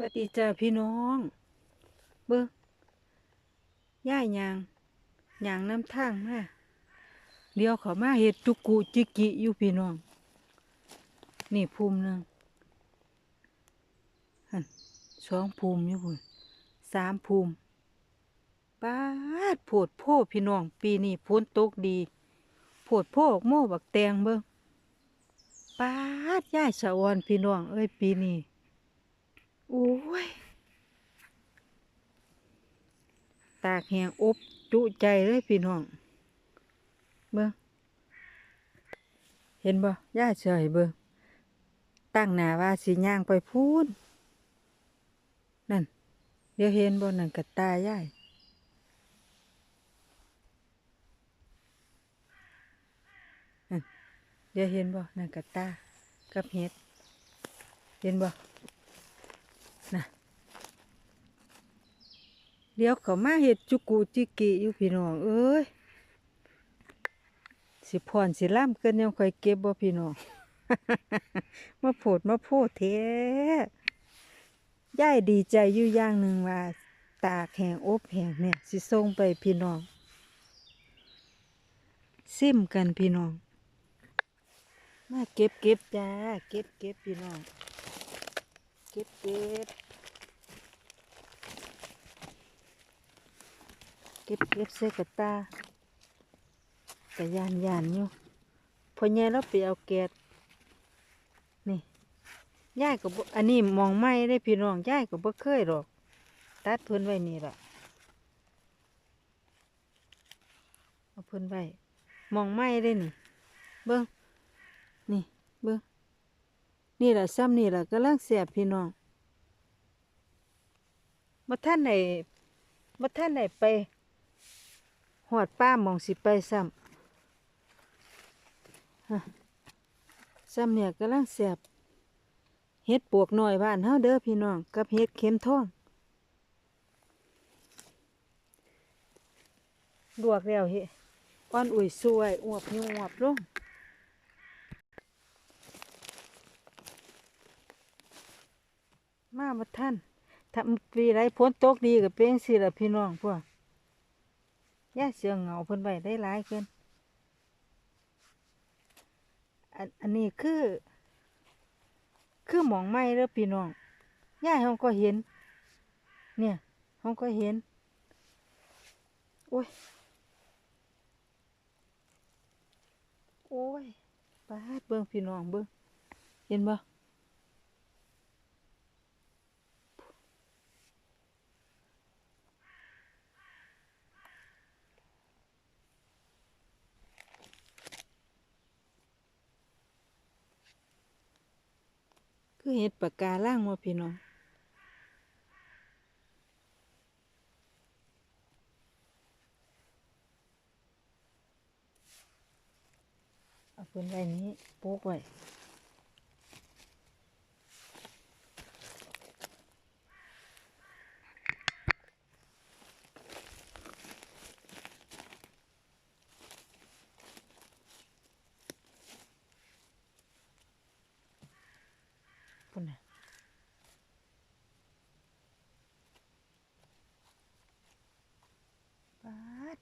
วัสดีจ้าพี่น้อง เบิ้งย่ายยางยางน้ำทางมาเดี๋ยวเขามาเห็ดจุกุจิกิอยู่พี่น้อง นี่ภูมิหนึ่งสองภูมิอยู่พุ่นสามภูมิป้าดโพดโพพี่น้อง ปีนี้ฝนตกดีโพดโพกโม่บักแตงเบิ้งป้าดย่ายสะออนพี่น้อง เอ้ยปีนี้ โอ้ย ตากแหงอบจุใจเลยพี่น้อง เบิ่งเห็นบ่ย่าเฉยเบิ่งตั้งหน้าว่าสิย่างไปพูนนั่น เดี๋ยวเห็นบ่นั่นกระตายายนั่นเดี๋ยวเห็นบ่นั่นกระตา กับเห็ด เห็นบ่ นะ เดี๋ยวเขามาเห็ดจุกุจิกิอยู่พี่น้องเอ้ยสิพรสิล่ำเกินยังคอยเก็บบ่พี่น้องมาโผดมาโพดเทย่ายดีใจอยู่อย่างหนึ่งว่า ตากแห้งอบแห้งเนี่ยสิส่งไปพี่น้องซิมกันพี่น้อง มาเก็บเก็บจ้า เก็บเก็บพี่น้อง เก็บเก็บ เก็บเก็บใส่กตากระยานยานอยู่พอแย่แล้วไปเอาแกดนี่ย่ายก็บ่อันนี้มองไม่ได้พี่น้องย่ายก็บ่เคยหรอกตัดเพิ่นไว้นี่แหละเอาเพิ่นไว้มองไม่ได้นี่ เบิ้งนี่เบิ้งนี่แหละซ้ำนี่แหละกำลังแสบพี่น้องมาท่านไหนมาท่านไหนไป หอดป้ามองสิไปซ้ำซ้ำเนี่ยกำลังแสบเฮ็ดปวกหน่อยบ้านเฮาเด้อพี่น้องกับเฮ็ดเข็มทองลวกแล้วเฮ็ดอ่อนอุ่ยสวยอวบหิวอบลงมาบ่ท่านถ้าปีไรฝนตกดีก็เป็นสิล่ะพี่น้องพวก ย่าเสือเหงาเพิ่นไว้ได้หลายเกินอันอันนี้คือ คือหมองไม้เด้อพี่น้องย่าเฮาก็เห็น เนี่ยเฮาก็เห็น โอ้ย โอ้ยปาดเบิ่งพี่น้องเบิ่งเห็นบ่ คือเห็ดปากกาล่างว่าพี่น้องเอาเพิ่นไว้นี้ปุ๊กไว้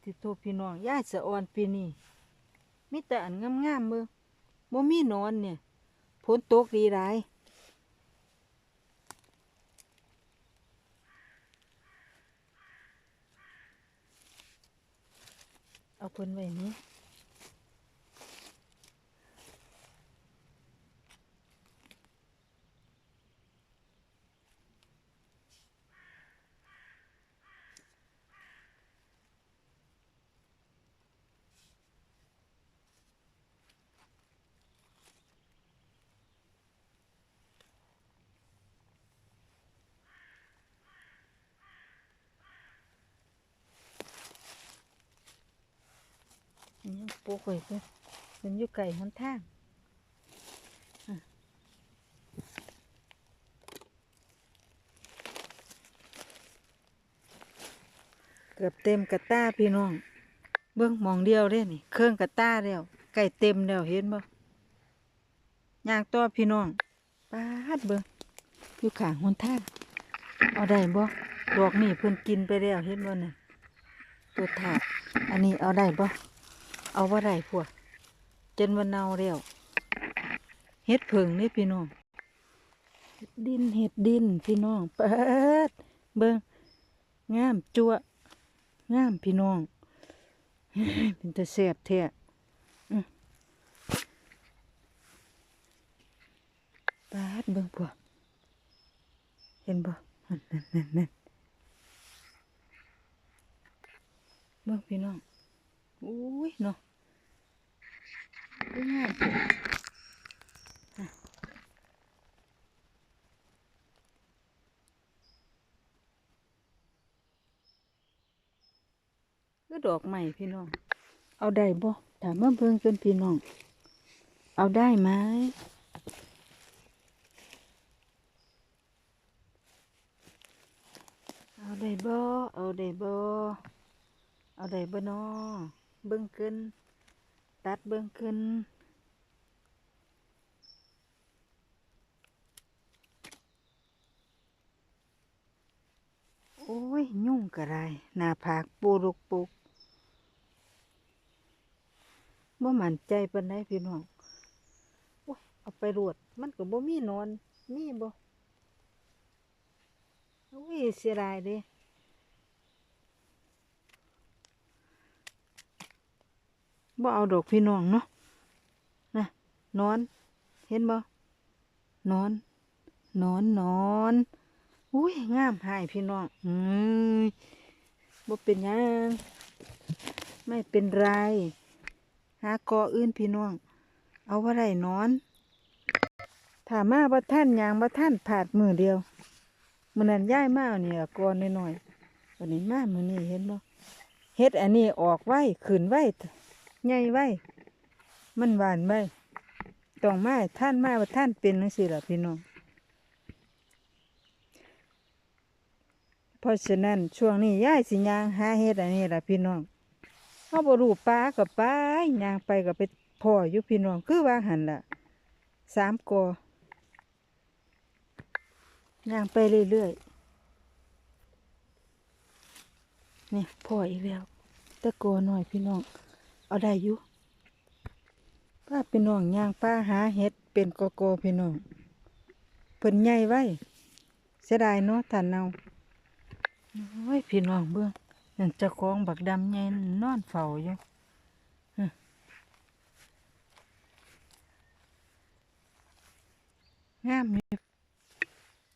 ติโทพี่น้องย่าสะออนปีนี้มิแต่อันงามๆเบิ่งบ่มีนอนเนี่ยฝนตกดีร้ายเอาเพิ่นไว้นี้ อันนี้ปลูกไว้เพิ่นมันอยู่ไกลหนทางอะเกือบเต็มกระต้าพี่น้อง เบิ่งมองเดียวเด้นี่ เครื่องกระต้าแล้วไก่เต็มแล้วเห็นบ่ย่างตัวพี่น้องปาดเบิ่งอยู่ข้างหนทางเอาได้บ่ดอกนี่เพิ่นกินไปแล้วเห็นบ่น่ะตัวถาดอันนี้เอาได้บ่ เอาบ่ได้พวก จนว่าเนาแล้วเฮ็ดเผิงนี่พี่น้องดินเฮ็ดดินพี่น้องเปิดเบิ่งงามจั่วงามพี่น้อง เป็นตาแซ่บแท้ปาดเบิ่งพวกเห็นบ่นั่นนั่นนั่นนั่นเบิ่งพี่น้อง อุ้ยเนาะอุ้ยงามจังอะคือดอกใหม่พี่น้อง เอาได้บ่ถามมาเบิ่งกันพี่น้อง เอาได้ไหมเอาได้บ่ เอาได้บ่ เอาได้บ่น้อ เบิ่งขึ้น ตัดเบิ่งขึ้น โอ้ย ยุ่งกระไรหน้าผากปูรุกปุกบ่หมั่นใจปานใดพี่น้องโอ้ยเอาไปรวด มันก็บ่มีนอน มีบ่โอ้ยเสียดายเด้ บ่เอาดอกพี่น้องเนาะนะนอน เห็นบ่นอน นอนนอนอุ้ยงามหายพี่น้องอืมบ่เป็นยังไม่เป็นไร หากออื่นพี่น้อง เอาว่าไรนอนถามาบ่ท่านยางบ่ท่านผาดมือเดียวมือนั้นย้ายมาเนี่ล่ะกอน้อยๆวันนี้มามือนี้เห็นบ่เฮ็ดอันนี้ออกไว้ขึ้นไว้ ใหญ่ไว้ มันหวานไว้ต้องมาท่านมาว่าท่านเป็นจังซี่ล่ะพี่น้อง เพราะฉะนั้นช่วงนี้ย้ายสิยางหาเฮ็ดอันนี้ล่ะพี่น้องเฮาบรูปลาก็ไปลายางไปก็ไปพ่ออยู่พี่น้องคือว่าหันล่ะสามกอย่างไปเรื่อยๆ นี่พ่ออีกแล้วแตะกหน่อยพี่น้อง เอาได้อยู่ป้าพี่น้องย่างป้าหาเห็ดเป็นกอกอพี่น้องเพิ่นใหญ่ไว้ เสียดายเนาะท่านเอาโอ้ยพี่น้องเบิ่งนั่นเจ้าของบักดำใหญ่นอนเฝ้าอยู่งามอยู่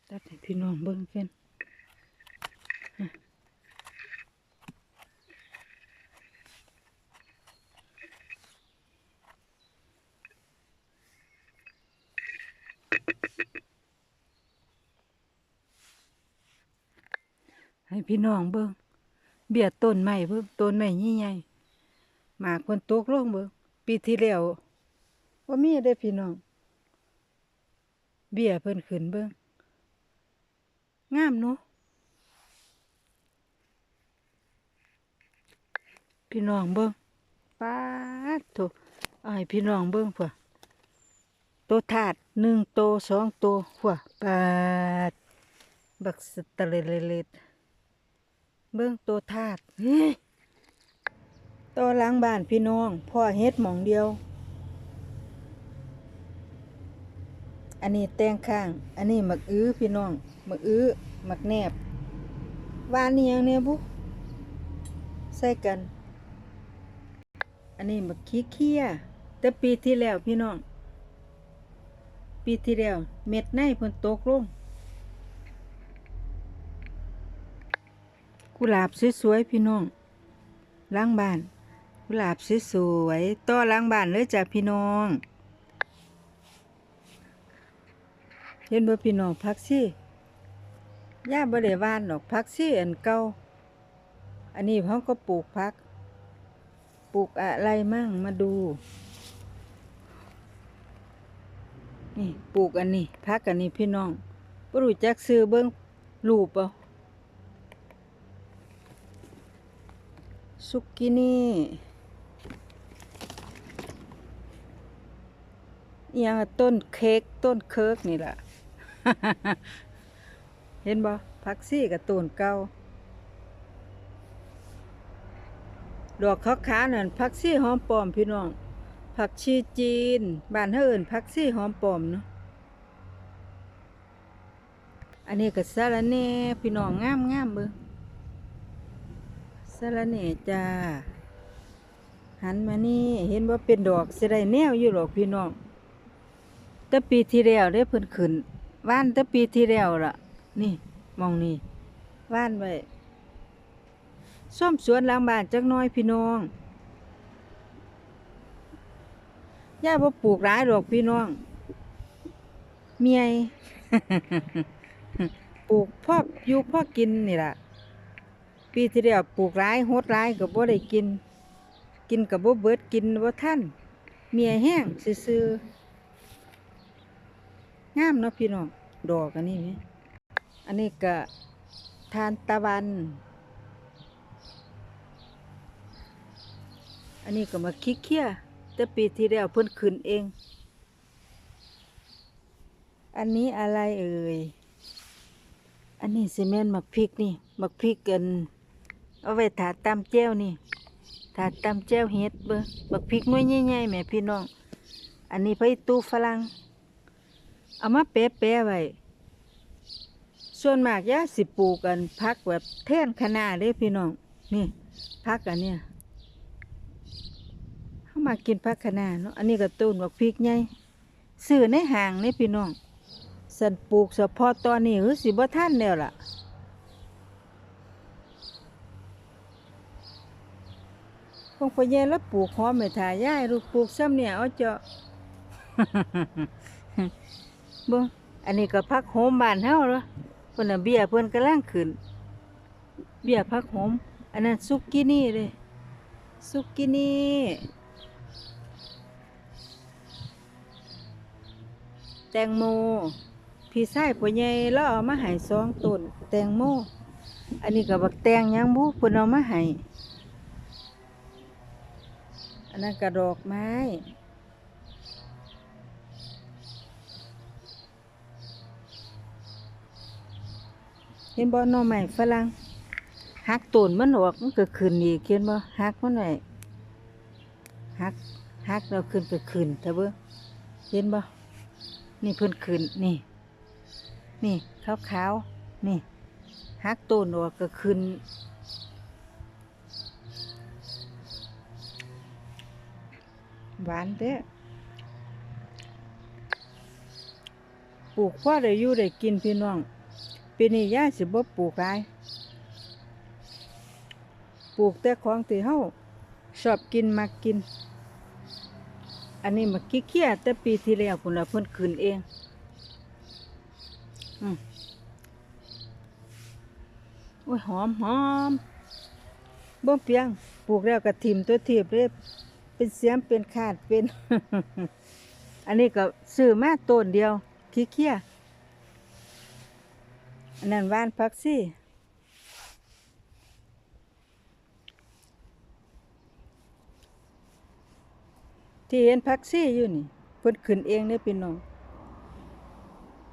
ตัดให้พี่น้องเบิ่งกัน ให้พี่น้องเบิ่งเบียดต้นไม้เบิ่งต้นไม้ใหญ่ๆหมากคนตกลงเบิ่งปีที่แล้วว่ามีได้พี่น้อง เบี้ยเพิ่นขึ้นเบิ่งงามเนาะพี่น้องเบิ่งป๊าดโถเอาให้พี่น้องเบิ่งพุ่นโตถาดหนึ่งโตสองโตพุ่นปาดบักสะตะเลเลเล เบิ่งตถาดเฮ้ยโตหล้างบ้านพี่น้องพ่อเฮ็ดหมองเดียว อันนี้แตงข้าง อันนี้หมักอื้อพี่น้องหมักอื้อหมักแนบวานนี่ยังเนี่ยบุใส่กัน อันนี้หมักขี้เคี้ยแต่ปีที่แล้วพี่น้อง ปีที่แล้วเม็ดในเพิ่นตกลง กุหลาบสวยๆพี่น้องล้างบ้าน กุหลาบสวยๆต่อล้างบ้านเลยจ้ะพี่น้องเห็นบ่พี่น้องพักซี่ย่าบ่ได้ว่านดอกพักซี่อันเก่าอันนี้เขาก็ปลูกพัก ปลูกอะไรมั่งมาดู นี่ปลูกอันนี้พักอันนี้พี่น้องบ่รู้จักซื้อเบิ่งรูปเอา ซุกกินี่ยังต้นเค้กต้นเคิร์กนี่แหละเห็นบ่ผักซี่กับต้นเก่าดอกขาวๆนั่นผักซี่หอมปอมพี่น้อง ผักชีจีนบ้านเฮาเอิ้นผักซี่หอมปอมเนาะอันนี้ก็สาระแหน่พี่น้องงามงามเบิ่ง สระแหน่จ้า หันมานี่เห็นว่าเป็นดอกสิได้แนวอยู่หรอกพี่น้องแต่ปีที่แล้วได้เพิ่นขึ้นว่านแต่ปีที่แล้วล่ะ นี่มองนี่ว่านไว้ส้มสวนหลังบ้านจักน้อยพี่น้องย่าบ่ปลูกหลายดอกพี่น้อง เมียปลูกพ่ออยู่พ่อกินนี่ล่ะ ปีที่แล้วปลูกหลายโหดหลายก็บ่ได้กิน กินกับบ่เบิดกินบ่ทันเมียแห้งซื่อๆงามเนาะพี่น้องดอกอันนี้แหมอันนี้ก็ทานตะวัน อันนี้ก็มาคิกเคียแต่ปีที่แล้วเพิ่นขึ้นเอง อันนี้อะไรเอ่ย อันนี้ซีเมนต์มักพริกนี่ มักพริกกัน เอาไว้ถาตำแจ้วนี่ถาตำแจ้วเฮ็ดเบิ่งบักพริกน้อยใหญ่ๆแม่พี่น้อง อันนี้ไปตู้ฝรั่งเอามาแปะๆไว้ส่วนมากย่าสิปลูกกันพักแบบแท่นคนาเด้พี่น้องนี่พักอันเนี้ยเข้ามากินพักคนาเนาะอันนี้ก็ต้นบักพริกใหญ่ซื้อในห้างนี่พี่น้องสันปลูกเฉพาะตอนนี้คือสิบ่ท่านแล้วล่ะ คงพอแย่แล้วปลูกหอมไม่ถ่ายย่ายลูกปลูกซ้ำเนี่ยเอาเจาะ บ่อันนี้ก็พักโหมบ้านเฮาเหรอเพิ่นน่ะเบี้ยเพิ่นกำลังขึ้น เบี้ยพักโหม อันนั้นซุกกินี่เลยซุกกินี่แตงโม พี่ชายพ่อใหญ่แล้วเอามาให้สองต้นแตงโม อันนี้ก็บักแตงยังบุเพิ่นเอามาให้ นนั้นก็ดอกไม้ เห็นบ่หน่อไม้ฝรั่งหักต้นมันออกมันก็ขึ้นอีกเห็นบ่หักมันไว้หักหักแล้วขึ้นก็ขึ้นเถอเบิ่งเห็นบ่นี่เพิ่นขึ้นนี่ นี่ขาวๆนี่หักต้นออกก็ขึ้น หวานเด้ปลูกพ่อได้อยู่ได้กินพี่น้องปีนี้ย่าสิบ่ปลูกหลายปลูกแต่ของที่เฮาชอบกินมักกิน อันนี้มากี้เคียแต่ปีที่แล้วพุ่นละเพิ่นขึ้นเองอืมโอ้ยหอมหอมบ่เพียงปลูกแล้วก็ทิ่มตัวทีบเลย เป็นเสียมเป็นขาดเป็น อันนี้ก็ซื้อมาต้นเดียวขี้เคียอันนั้นว่านพักซี่ที่เห็นพักซี่อยู่นี่เพิ่นขึ้นเองเนี่ยพี่น้อง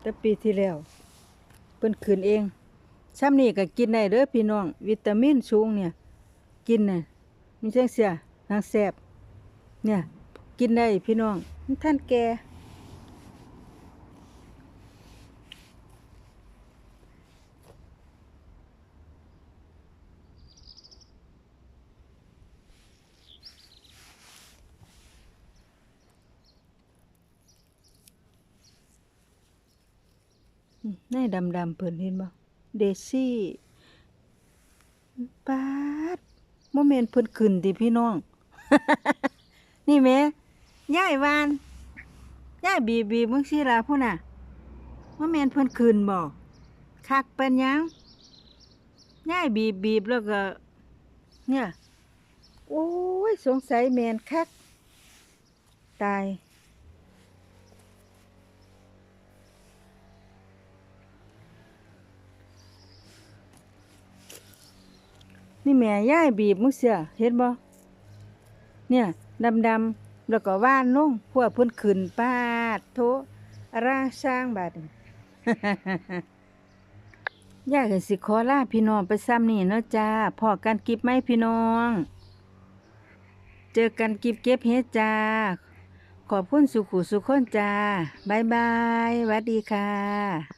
แต่ปีที่แล้วเพิ่นขึ้นเองซ้ำนี่ก็กินได้เด้อพี่น้อง วิตามินสูงเนี่ย กินน่ะมีจังเสียนางแสบ เนี่ย กินได้พี่น้องท่านแกอืมในดำดำเพิ่นเห็นบ่เดซี่ปาดโมเมนเพิ่นขึ้นติพี่น้อง นี่แหม่ยายวานย่ายบีบีมึงสิล่ะพุ่นน่ะโมเมนเพิ่นขึ้นบ่คักเป็นยังย่ายบีบบีบแล้วก็ เนี่ย โอ้ย สงสัยแมนคัก ตาย นี่แม่ย่ายบีบมึงเสียเห็นบ่เนี่ย ดำดำแล้วก็ว่านลงพวกเพิ่นขึ้นปาดโถร่างสร้างบาดยายก็สิขอลาพี่น้องไปซ้ำนี่เนาะจ้าพอกันกิบไหมพี่น้อง เจอกันกิบเก็บเฮ็ดจ้า ขอบคุณสุขุสุขคนจ้าบายบายหวัดดีค่ะ